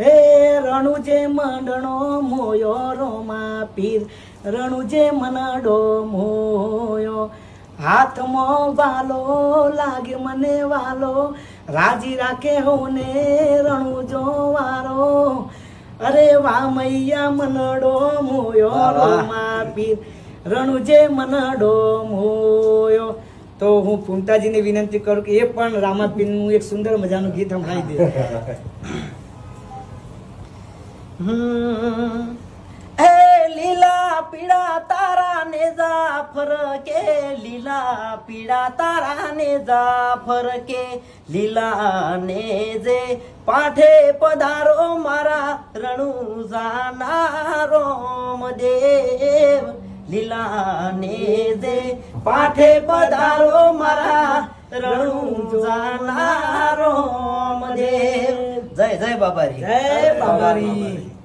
હે રણુજે મંડણો મોયો રોમા પીર રણુજે મનડો મોયો. હાથમાં વાલો લાગે મને વાલો રાજી રાખે હોને રણુજો વારો. અરે વા મૈયા મનડો મોયો. રોમા પીર રણુજે મનડો મોયો. તો હું પુંતાજીને વિનંતી કરું કે એ પણ રામાપીરનું એક સુંદર મજાનું ગીત સંભળાવી દે. એ લીલા પીળા તારા ને જા ફરકે લીલા પીળા તારા ને જા ફરકે લીલા ને જે પાઠે પધારો મારા રણુજાના રોમ દેવ લીલા ને જે પાઠે પધારો મારા રણુજાના રોમ દેવ જય જય બાબારી. જય બાબારી.